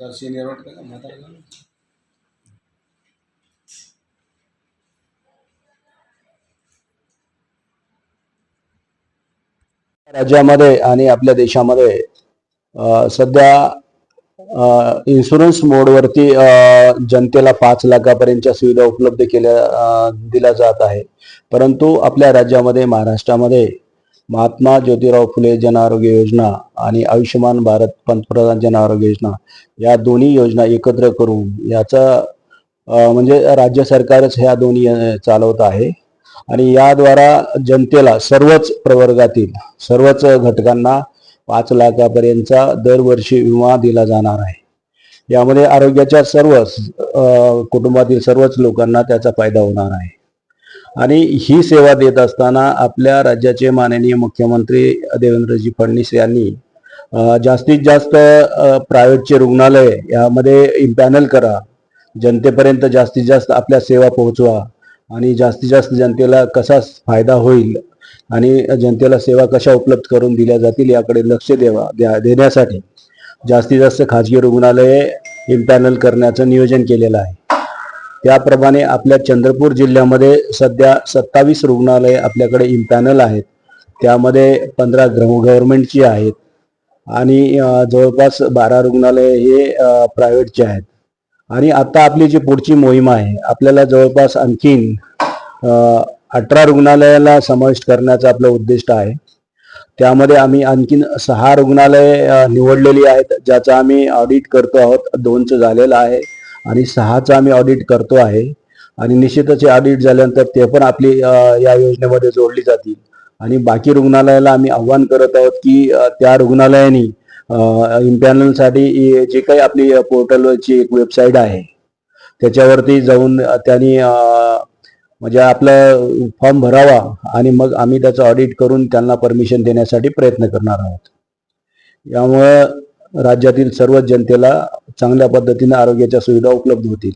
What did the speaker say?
Senior वाटतं का? म्हातारा राज्यामध्ये आणि आपल्या देशामध्ये सध्या इन्शुरन्स मोडवरती जनतेला पाच लाखापर्यंतच्या सुविधा उपलब्ध केल्या दिल्या जात आहे परंतु आपल्या राज्यामध्ये महाराष्ट्रामध्ये महात्मा ज्योतिराव फुले जन आरोग्य योजना आणि आयुष्यमान भारत पंतप्रधान जन आरोग्य योजना या दोन्ही योजना एकत्र करून याचा म्हणजे राज्य सरकारच ह्या दोन्ही चालवत आहे. आणि याद्वारा जनतेला सर्वच प्रवर्गातील सर्वच घटकांना पाच लाखापर्यंतचा दरवर्षी विमा दिला जाणार आहे. यामध्ये आरोग्याच्या सर्वच कुटुंबातील सर्वच लोकांना त्याचा फायदा होणार आहे. आणि ही सेवा देत असताना आपल्या राज्याचे माननीय मुख्यमंत्री देवेंद्रजी फडणवीस यांनी जास्तीत जास्त प्रायव्हेटचे रुग्णालय यामध्ये इम्पॅनल करा. जनतेपर्यंत जास्तीत जास्त आपल्या सेवा पोहोचवा आणि जास्तीत जास्त जनतेला कसा फायदा होईल आणि जनतेला सेवा कशा उपलब्ध करून दिल्या जातील याकडे लक्ष देवा द्या देण्यासाठी जास्तीत जास्त खाजगी रुग्णालये इम्पॅनल करण्याचं नियोजन केलेलं आहे. त्याप्रमाणे आपल्या चंद्रपूर जिल्ह्यामध्ये सध्या सत्तावीस रुग्णालये आपल्याकडे इम्पॅनल आहेत. त्यामध्ये पंधरा गव्हर्नमेंटची आहेत. आणि जवळपास बारा रुग्णालय हे प्रायव्हेटचे आहेत. आणि आता आपली जी पुढची मोहीम आहे आपल्याला जवळपास आणखीन अठरा रुग्णालयाला समाविष्ट करण्याचा आपलं उद्दिष्ट आहे. त्यामध्ये आम्ही आणखीन सहा रुग्णालय निवडलेली आहेत ज्याचा आम्ही ऑडिट करतो आहोत. दोनचं झालेलं आहे. आणि सहाचं आम्ही ऑडिट करतो आहे. आणि निश्चितच हे ऑडिट झाल्यानंतर ते पण आपली या योजनेमध्ये जोडली जातील. आणि बाकी रुग्णालयाला आम्ही आव्हान करत आहोत की त्या रुग्णालयाने इम्पॅनलसाठी जे काही आपली पोर्टलची एक वेबसाईट आहे. त्याच्यावरती जाऊन त्यांनी म्हणजे आपला फॉर्म भरावा आणि मग आम्ही त्याचं ऑडिट करून त्यांना परमिशन देण्यासाठी प्रयत्न करणार आहोत. यामुळं राज्यातील सर्व जनतेला चांगल्या पद्धतीने आरोग्याच्या सुविधा उपलब्ध होतील.